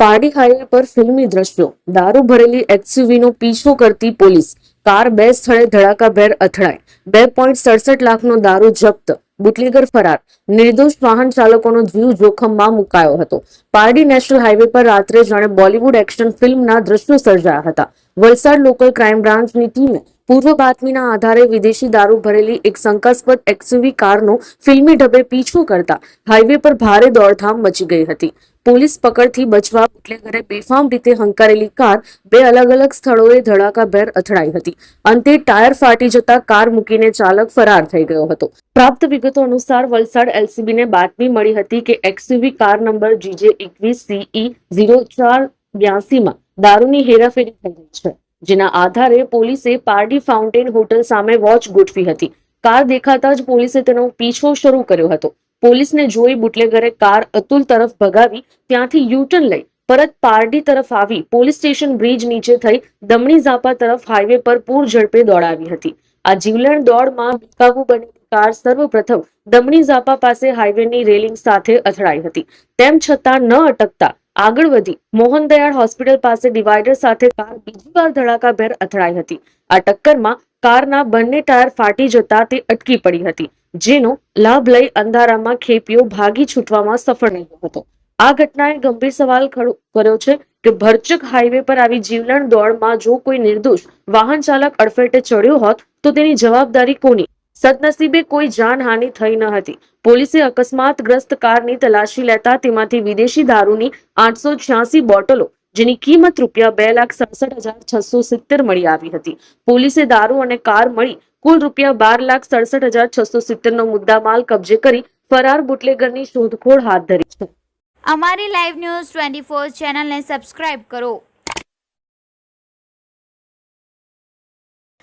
Pardi highway પર ફિલ્મી દ્રશ્યો. દારૂ ભરેલી એક્સયુવીનો પીછો કરતી પોલીસ. કાર બે સ્થળે ધડાકાભેર અથડાઈ. બે પોઈન્ટ સડસઠ લાખનો દારૂ જપ્ત. બુટલીગર ફરાર. નિર્દોષ વાહન ચાલકોનો જીવ જોખમમાં મુકાયો હતો. પારડી નેશનલ હાઈવે પર રાત્રે જાણે બોલિવૂડ એક્શન ફિલ્મના દ્રશ્યો સર્જાયા હતા. વલસાડ લોકલ ક્રાઇમ બ્રાન્ચની ટીમે પૂર્વ બાતમીના આધારે વિદેશી દારૂ ભરેલી એક શંકાસ્પદ એક્સયુવી કારનો ફિલ્મી ઢબે પીછો કરતા હાઈવે પર ભારે દોડધામ મચી ગઈ હતી. પોલીસ પકડથી બચવા બુટલેગરે બેફામ રીતે હંકારેલી કાર બે અલગ અલગ સ્થળોએ ધડાકાભેર અથડાઈ હતી. અંતે ટાયર ફાટી જતા કાર મૂકીને ચાલક ફરાર થઈ ગયો હતો. પ્રાપ્ત વિગતો અનુસાર વલસાડ એલસીબીને બાતમી મળી હતી કે એક્સયુવી કાર નંબર જીજે એકવીસ સીઈ ઝીરો ચાર બ્યાસીમાં દારૂની હેરાફેરી થઈ ગઈ છે. જેના આધારે પોલીસે પારડી ફાઉન્ટેન હોટલ સામે વોચ ગોઠવી હતી. કાર દેખાતા જ પોલીસે તેનો પીછો શરૂ કર્યો હતો. પોલીસને જોઈ બુટલેગરે કાર અતુલ તરફ ભગાવી, ત્યાંથી યુટર્ન લઈ. પરત પારડી તરફ આવી, પોલીસ સ્ટેશન બ્રિજ નીચે થઈ, દમણી ઝાપા તરફ હાઈવે પર પૂર ઝડપે દોડાવી હતી. આ જીવલેણ દોડમાં બેકાબુ બનેલી કાર સર્વપ્રથમ દમણી ઝાપા પાસે હાઈવેની રેલિંગ સાથે અથડાઈ હતી. તેમ છતાં ન અટકતા આગળ વધી મોહનદયાળ હોસ્પિટલ પાસે ડિવાઈડર સાથે કાર બીજી વાર ધડાકાભેર અથડાઈ હતી. આ ટક્કરમાં કારના બંને ટાયર ફાટી જતા તે અટકી પડી હતી, જેનો લાભ લઈ અંધારામાં ખેપીઓ ભાગી છૂટવામાં સફળ રહ્યો હતો. આ ઘટનાએ ગંભીર સવાલ ખડો કર્યો છે કે ભરચક હાઈવે પર આવી જીવલેણ દોડમાં જો કોઈ નિર્દોષ વાહન ચાલક અડફેટે ચડ્યો હોત તો તેની જવાબદારી કોની? સદનસીબે કોઈ જાનહાનિ થઈ ન હતી. પોલીસે અકસ્માતગ્રસ્ત કારની તલાશી લેતા તેમાંથી વિદેશી દારૂની આઠસો છ્યાસી બોટલો, જેની કિંમત રૂપિયા બે લાખ સડસઠ હજાર છસો સિત્તેર મળી આવી હતી. પોલીસે દારૂ અને કાર મળી કુલ રૂપિયા બાર લાખ સડસઠ હજાર છસો સિત્તેરનો મુદ્દામાલ કબજે કરી ફરાર બુટલેગરની શોધખોળ હાથ ધરી છે. અમારી લાઈવ ન્યૂઝ ટ્વેન્ટી ફોર ચેનલને સબસ્ક્રાઇબ કરો.